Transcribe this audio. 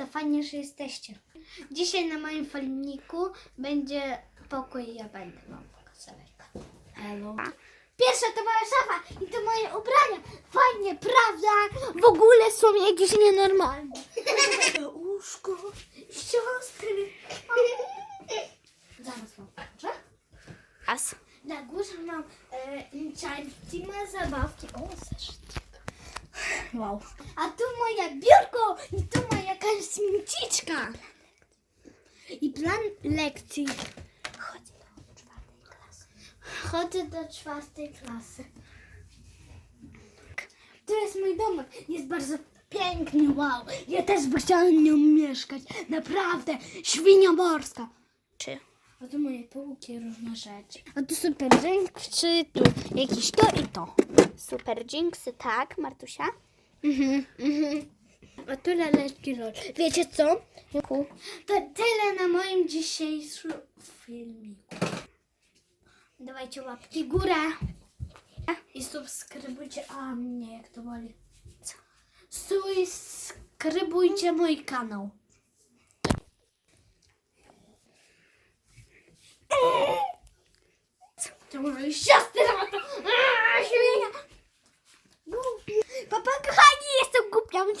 To fajnie, że jesteście. Dzisiaj na moim filmiku będzie pokój, ja będę wam pokazywać. Hello. Pierwsza to moja szafa i to moje ubrania. Fajnie, prawda? W ogóle są jakieś nienormalne. Łóżko, siostry. Zaraz wam pokażę. As. Na górze mam e, zabawki. O, zeszyt. Wow. A tu moja biurko i tu moja kosmiciczka. I plan lekcji. Chodź do czwartej klasy. Chodzę do czwartej klasy. Tu jest mój domek. Jest bardzo piękny, wow. Ja też by chciała w nim mieszkać. Naprawdę. Świnia morska. Czy? A tu moje półki, różne rzeczy. A tu super czy tu jakieś to i to. Super jinxy, tak, Martusia? Mhm, mhm. A tu laleczki rol. Wiecie co? To tyle na moim dzisiejszym filmiku. Dawajcie łapki górę. I subskrybujcie. A mnie jak to boli. Subskrybujcie mój kanał. Ma to. Aaa, Świnia. down